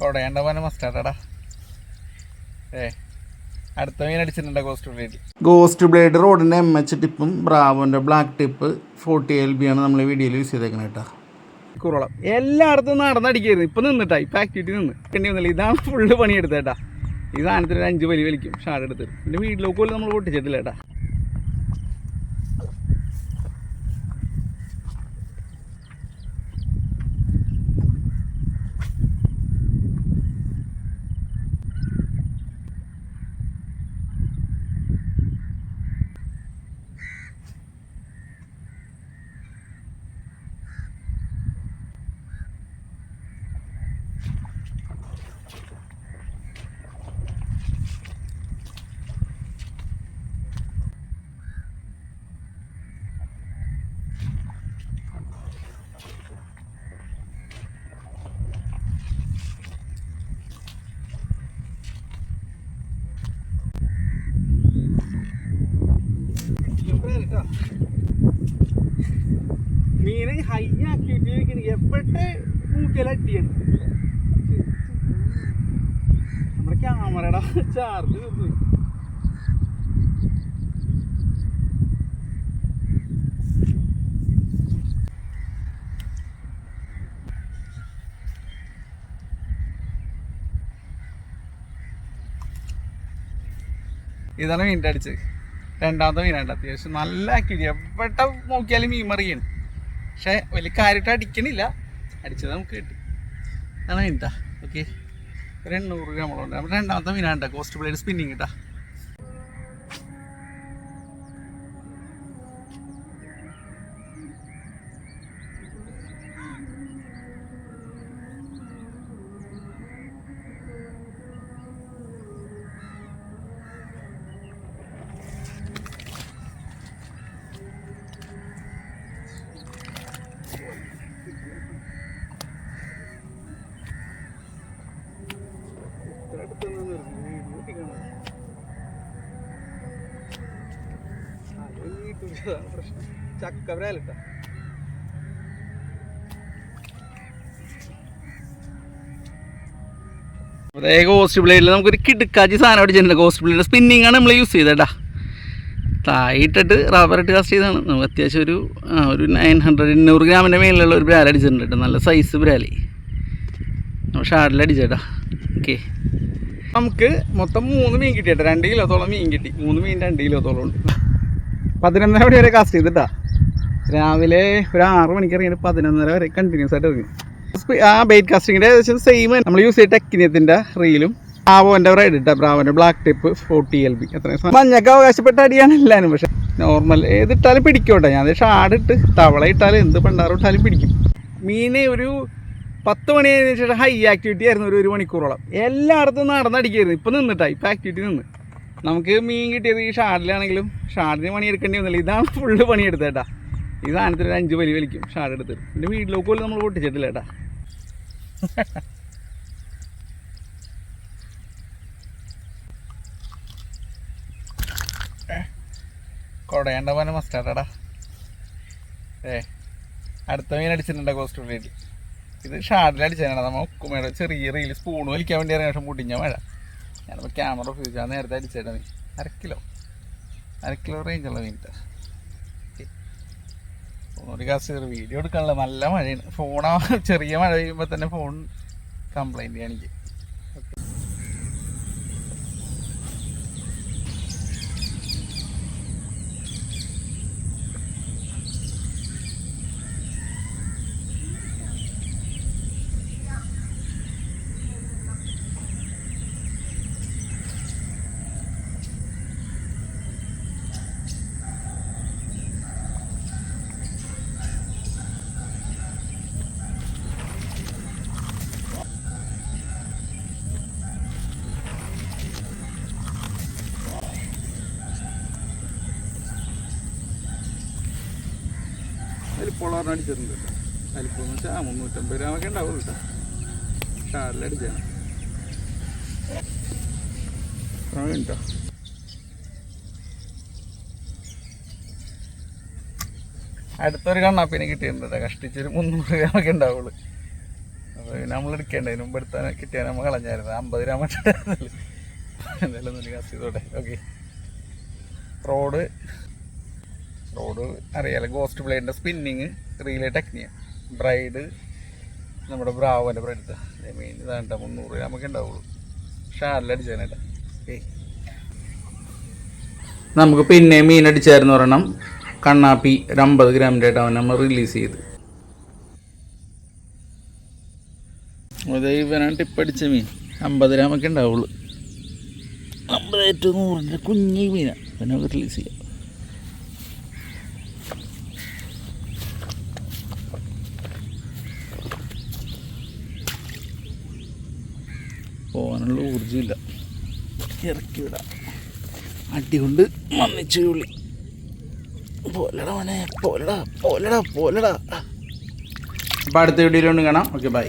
കൊടയേണ്ട പോലെ മസ്റ്റാർട്ടാടാ ഏ അടുത്ത മീൻ അടിച്ചിട്ടുണ്ട് ഗോസ്റ്റ് ബ്ലേഡ് ഗോസ്റ്റ് ബ്ലേഡ് റോഡിന്റെ എം എച്ച് ടിപ്പും ബ്രാവോന്റെ black tip forty L B ആണ് നമ്മൾ വീഡിയോയിൽ യൂസ് ചെയ്തേക്കുന്നത് കേട്ടോ കുറവളം എല്ലായിടത്തും നടന്നടിക്കായിരുന്നു. ഇപ്പം നിന്നിട്ടാ ഇപ്പം ആക്ടിവിറ്റി നിന്ന്. കണ്ടി വന്നില്ല ഇതാണ് ഫുള്ള് പണിയെടുത്തേട്ടാ ഈ സാധനത്തിൽ ഒരു അഞ്ച് വലി വലിക്കും ഷാഡ് എടുത്ത് പിന്നെ വീട്ടിലേക്ക് പോലും നമ്മൾ പൊട്ടിച്ചിട്ടില്ല ഏട്ടാ മീന് ഹൈ ആക്കിയിട്ട് എപ്പോഴത്തെ മൂക്കലട്ടിയാണ് നമ്മുടെ ക്യാമറയുടെ ചാർജ് തീർന്നു ഇതാണ് മീന്റെ അടിച്ച് രണ്ടാമത്തെ മീനായിട്ട് അത്യാവശ്യം നല്ല ആക്ടിവിറ്റി എവിടെ നോക്കിയാലും മീൻ മറിയാണ് പക്ഷേ വലിയ കാര്യമായിട്ട് അടിക്കണില്ല. അടിച്ചത് നമുക്ക് കിട്ടി. അതാണ് മീൻട്ടാ ഓക്കെ ഒരു എണ്ണൂറ് ഗ്രാമോളം നമ്മുടെ രണ്ടാമത്തെ മീനാണ് കോസ്റ്റ് ബ്ലേഡ് സ്പിന്നിങ് കിട്ടാ ചക്കവരാലിട്ടാ അതേ ഗോസ്റ്റ് ബ്ലേഡിൽ നമുക്കൊരു കിടുക്കാച്ചി സാധനം അടിച്ചിട്ടുണ്ട് ഗോസ്റ്റ് ബ്ലേഡ് സ്പിന്നിങ് ആണ് നമ്മൾ യൂസ് ചെയ്തേട്ടാ. തായിട്ടിട്ട് റബ്ബർ ഇട്ട് കാസ്റ്റ് ചെയ്താണ് നമുക്ക് അത്യാവശ്യം ഒരു ഒരു നയൻ ഹൺഡ്രഡ് എണ്ണൂറ് ഗ്രാമിന്റെ മേലിലുള്ള ഒരു ബ്രാൽ അടിച്ചിട്ടുണ്ട് കേട്ടോ. നല്ല സൈസ് ബ്രാലി ഷാഡിൽ അടിച്ചേട്ടാ. ഓക്കെ നമുക്ക് മൊത്തം മൂന്ന് മീൻ കിട്ടിയേട്ടാ രണ്ട് കിലോത്തോളം മീൻ കിട്ടി. മൂന്ന് മീൻ രണ്ട് കിലോത്തോളം ഉണ്ട്. പതിനൊന്നര മണി വരെ കാസ്റ്റ് ചെയ്തിട്ടാ. രാവിലെ ഒരു ആറ് മണിക്ക് ഇറങ്ങിയിട്ട് പതിനൊന്നര വരെ കണ്ടിന്യൂസ് ആയിട്ട് ഇറങ്ങി. ആ ബെയ്റ്റ് കാസ്റ്റിങ്ങിന്റെ ഏകദേശം സെയിം നമ്മൾ യൂസ് ചെയ്ത ടെക്കിനിയത്തിന്റെ റീലും ബ്രാവോന്റെ റൈഡ് ഇട്ടാ ബ്രാവോന്റെ black tip forty L B എത്ര മഞ്ഞക്ക് അവകാശപ്പെട്ട അടിയാണ് എല്ലാവരും പക്ഷെ നോർമൽ ഏതിട്ടാലും പിടിക്കോട്ടെ. ഞാൻ ഷാഡ് ഇട്ട് തവള ഇട്ടാലും എന്ത് പണ്ടാറും ഇട്ടാലും പിടിക്കും. മീനെ ഒരു പത്ത് മണി കഴിഞ്ഞ ശേഷം ഹൈ ആക്ടിവിറ്റി ആയിരുന്നു ഒരു ഒരു മണിക്കൂറോളം. എല്ലായിടത്തും നടന്നടിക്കായിരുന്നു. ഇപ്പം നിന്നിട്ടാ. ഇപ്പം ആക്ടിവിറ്റി നിന്ന്. നമുക്ക് മീൻ കിട്ടിയത് ഈ ഷാഡിലാണെങ്കിലും ഷാഡിന് പണി എടുക്കേണ്ടി വന്നില്ല. ഇതാണ് ഫുള്ള് പണിയെടുത്തേട്ടാ ഈ സാധനത്തിൽ ഒരു അഞ്ച് വലി വലിക്കും ഷാഡ് എടുത്തിട്ട് എന്റെ വീട്ടിലേക്ക് പോലും നമ്മൾ പൊട്ടിച്ചിട്ടില്ല ഏട്ടാ കൊടയേണ്ട പോലെ മസ്റ്റാർട്ടാടാ ഏ അടുത്ത മീൻ അടിച്ചിട്ടുണ്ട് കോസ്റ്റ് ഇത് ഷാർഡിൽ അടിച്ചതാണ് നമ്മൾ ഉക്കുമയുടെ ചെറിയ റീൽ സ്പൂൺ വലിക്കാൻ വേണ്ടി ഇറങ്ങിയ ശേഷം മഴ. ഞാനിപ്പോൾ ക്യാമറ ഉപയോഗിച്ച് ഞാൻ നേരത്തെ അടിച്ചേട്ടാ മീൻ അര കിലോ. അര കിലോ റേഞ്ചുള്ള മീനിട്ടാ ഒരു കാസ് വീഡിയോ എടുക്കാനുള്ള നല്ല മഴയാണ്. ഫോണാ ചെറിയ മഴ പെയ്യുമ്പോൾ തന്നെ ഫോൺ കംപ്ലൈന്റ് കാണിക്കും വലിപ്പമുള്ള അടിച്ചിട്ടുണ്ട് കേട്ടോ വലിപ്പം എന്ന് വെച്ചാൽ മുന്നൂറ്റമ്പത് ഗ്രാമൊക്കെ ഉണ്ടാവും കേട്ടോ. ഷാറിലടിച്ചാണ്. കേട്ടോ അടുത്തൊരു കണ്ണാപ്പിനെ കിട്ടിയിട്ടുണ്ട് കേട്ടോ. കഷ്ടിച്ചൊരു മുന്നൂറ് ഗ്രാമൊക്കെ ഉണ്ടാവുള്ളൂ. അപ്പോൾ നമ്മൾ എടുക്കേണ്ടതിന് മുമ്പ് എടുത്താൽ കിട്ടിയാൽ നമ്മൾ കളഞ്ഞായിരുന്നു. അമ്പത് ഗ്രാം എന്തായാലും നല്ല ചെയ്തോട്ടെ. ഓക്കെ റോഡ് റോഡ് അറിയാലോ. ഗോസ്റ്റ് ബ്ലേഡിന്റെ സ്പിന്നിങ് റീലേ ടെക്നിയ ബ്രൈഡ് നമ്മുടെ ബ്രാവോന്റെ ബ്രൈഡ് മെയിൻ ഇതാണ്ട മുന്നൂറ് നമുക്ക് ഉണ്ടാവുള്ളൂ. ഷാറിലടിച്ചാനേട്ടാ ഓക്കെ നമുക്ക് പിന്നെ മീൻ അടിച്ചായിരുന്നു പറയണം കണ്ണാപ്പി ഒരു അമ്പത് ഗ്രാമിന്റെ ആയിട്ട് അവൻ നമ്മൾ റിലീസ് ചെയ്ത്. ഇവനാണ് ടിപ്പടിച്ച മീൻ. അമ്പത് ഗ്രാമൊക്കെ ഉണ്ടാവുള്ളൂ. അമ്പത് ഏറ്റവും നൂറിന്റെ കുഞ്ഞി മീനാണ് അവനെ റിലീസ് ചെയ്യാം. പോകാനുള്ള ഊർജമില്ല. ഇറക്കി വിടാം. അടി കൊണ്ട് മന്നിച്ചു ഉള്ളി. പോലടാ മോനെ പോലടാ പോലടാ പോലടാ. അപ്പം അടുത്ത വീഡിയോയിലോണ്ട് കാണാം. Okay bye.